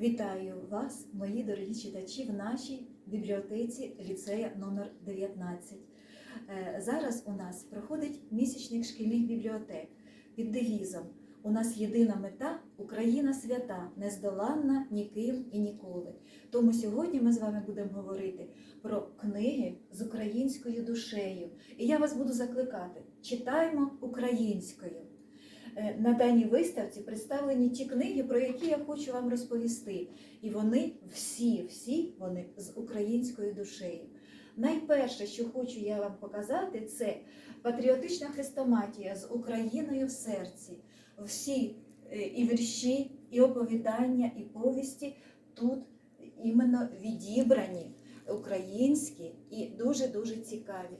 Вітаю вас, мої дорогі читачі, в нашій бібліотеці ліцея номер 19. Е, Зараз у нас проходить місячник шкільних бібліотек під девізом У нас єдина мета Україна свята, нездоланна ніким і ніколи. Тому сьогодні ми з вами будемо говорити про книги з українською душею. І я вас буду закликати: читаймо українською. Е, На даній виставці представлені ті книги, про які я хочу вам розповісти. І вони всі, всі вони з українською душею. Найперше, що хочу я вам показати, це патріотична хрестоматія з Україною в серці. Всі е, і вірші, і оповідання, і повісті тут іменно відібрані українські і дуже-дуже цікаві.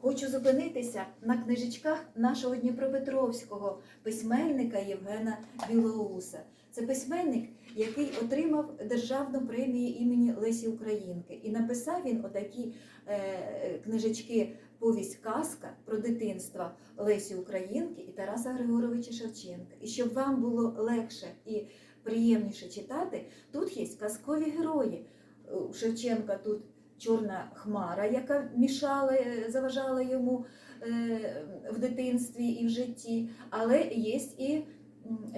Хочу зупинитися на книжечках нашого Дніпропетровського письменника Євгена Білоуса. Це письменник, який отримав державну премію імені Лесі Українки. І написав він отакі е, книжечки Повість казка про дитинство Лесі Українки і Тараса Григоровича Шевченка. І щоб вам було легше і приємніше читати, тут є казкові герої. У Шевченка тут чорна хмара, яка мішала, е, заважала йому е, в дитинстві і в житті, але є і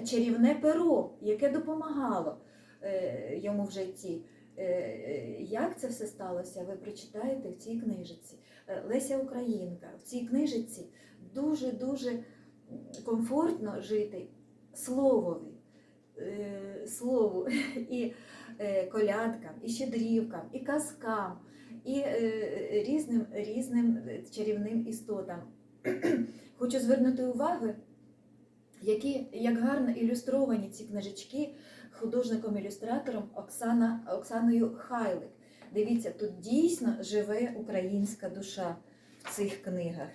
чарівне перо, яке допомагало е, йому в житті. Як це все сталося, ви прочитаєте в цій книжиці. Леся Українка. В цій книжиці дуже-дуже комфортно жити словові, слову і е, колядкам, і щедрівкам, і казкам, і е, різним, різним чарівним істотам. Хочу звернути увагу, які, як гарно ілюстровані ці книжечки художником-ілюстратором Оксана, Оксаною Хайлик. Дивіться, тут дійсно живе українська душа в цих книгах.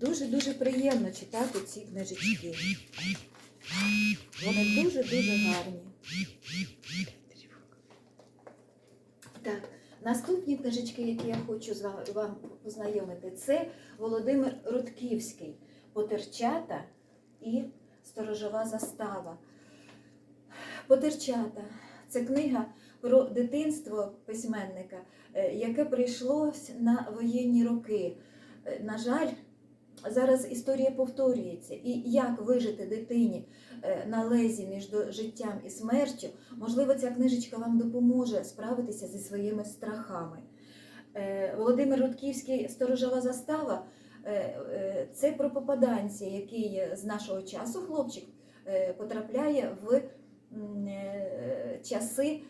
Дуже-дуже приємно читати ці книжечки. Вони дуже-дуже гарні. Так, наступні книжечки, які я хочу вам познайомити, це Володимир Рудківський Потерчата і Сторожова застава. Потерчата це книга про дитинство письменника, е, яке прийшлось на воєнні роки. Е, На жаль, зараз історія повторюється, і як вижити дитині е, на лезі між життям і смертю, можливо, ця книжечка вам допоможе справитися зі своїми страхами. Е, Володимир Рудківський Сторожова застава е, це про попаданця, який з нашого часу хлопчик потрапляє в часи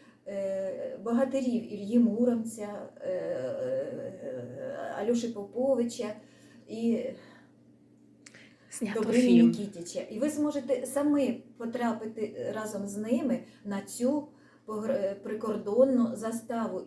богатирів Ільї Муромця, Алюші Поповича і Знято Добрині фільм. Нікітіча. І ви зможете самі потрапити разом з ними на цю е, прикордонну заставу.